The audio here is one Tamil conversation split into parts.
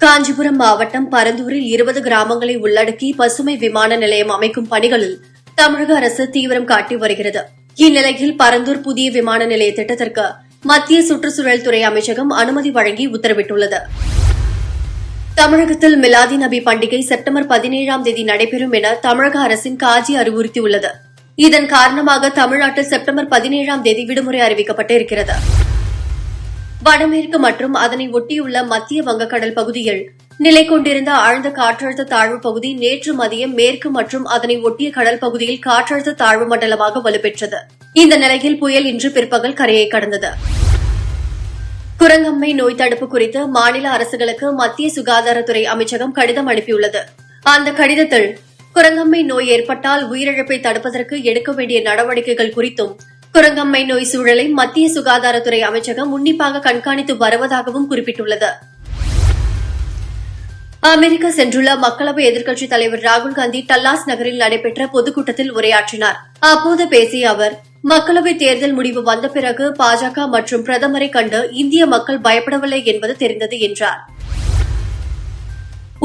காஞ்சிபுரம் மாவட்டம் பரந்தூரில் இருபது கிராமங்களை உள்ளடக்கி பசுமை விமான நிலையம் அமைக்கும் பணிகளில் தமிழக அரசு தீவிரம் காட்டி வருகிறது. இந்நிலையில் பரந்தூர் புதிய விமான நிலைய திட்டத்திற்கு மத்திய சுற்றுச்சூழல் துறை அமைச்சகம் அனுமதி வழங்கி உத்தரவிட்டுள்ளது. தமிழகத்தில் மிலாதி நபி பண்டிகை செப்டம்பர் பதினேழாம் தேதி நடைபெறும் என தமிழக அரசின் காஜி அறிவுறுத்தியுள்ளது. இதன் காரணமாக தமிழ்நாட்டில் செப்டம்பர் பதினேழாம் தேதி விடுமுறை அறிவிக்கப்பட்டு இருக்கிறது வடமேற்கு மற்றும் அதனை ஒட்டியுள்ள மத்திய வங்கக்கடல் பகுதியில் நிலை கொண்டிருந்த ஆழ்ந்த காற்றழுத்த தாழ்வு பகுதி நேற்று மதியம் மேற்கு மற்றும் அதனை ஒட்டிய கடல் பகுதியில் காற்றழுத்த தாழ்வு மண்டலமாக வலுப்பெற்றது. இந்த நிலையில் புயல் இன்று பிற்பகல் கரையை கடந்தது. குரங்கம்மை நோய் தடுப்பு குறித்து மாநில அரசுகளுக்கு மத்திய சுகாதாரத்துறை அமைச்சகம் கடிதம் அனுப்பியுள்ளது. அந்த கடிதத்தில் குரங்கம்மை நோய் ஏற்பட்டால் உயிரிழப்பை தடுப்பதற்கு எடுக்க வேண்டிய நடவடிக்கைகள் குறித்தும் குரங்கம்மை நோய் சூழலை மத்திய சுகாதாரத்துறை அமைச்சகம் உன்னிப்பாக கண்காணித்து வருவதாகவும் குறிப்பிட்டுள்ளது. அமெரிக்கா சென்றுள்ள மக்களவை எதிர்க்கட்சித் தலைவர் ராகுல்காந்தி டல்லாஸ் நகரில் நடைபெற்ற பொதுக்கூட்டத்தில் உரையாற்றினார். அப்போது பேசிய அவர் மக்களவைத் தேர்தல் முடிவு வந்த பிறகு பாஜக மற்றும் பிரதமரை கண்டு இந்திய மக்கள் பயப்படவில்லை என்பது தெரிந்தது என்றார்.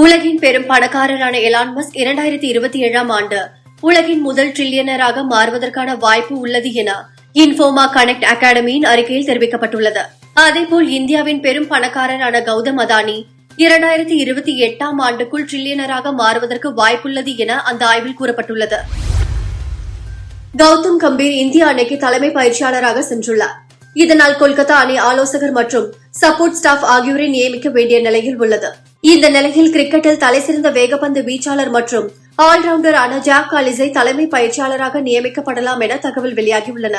உலகின் பெரும் பணக்காரரான எலான் மஸ்க் இரண்டாயிரத்தி இருபத்தி ஏழாம் ஆண்டு உலகின் முதல் ட்ரில்லியனராக மாறுவதற்கான வாய்ப்பு உள்ளது என இன்ஃபோமா கனெக்ட் அகாடமியின் அறிக்கையில் தெரிவிக்கப்பட்டுள்ளது. அதேபோல் இந்தியாவின் பெரும் பணக்காரரான கௌதம் அதானி இரண்டாயிரத்தி இருபத்தி எட்டாம் ஆண்டுக்குள் ட்ரில்லியனராக மாறுவதற்கு வாய்ப்புள்ளது என அந்த ஆய்வில் கூறப்பட்டுள்ளது. கௌதம் கம்பீர் இந்திய அணிக்கு தலைமை பயிற்சியாளராக சென்றுள்ளார். இதனால் கொல்கத்தா அணி ஆலோசகர் மற்றும் சப்போர்ட் ஸ்டாஃப் ஆகியோரை நியமிக்க வேண்டிய நிலையில் உள்ளது. இந்த நிலையில் கிரிக்கெட்டில் தலைசிறந்த வேகப்பந்து வீச்சாளர் மற்றும் ஆல்ரவுண்டரான ஜாக் காலிஸை தலைமை பயிற்சியாளராக நியமிக்கப்படலாம் என தகவல் வெளியாகியுள்ளன.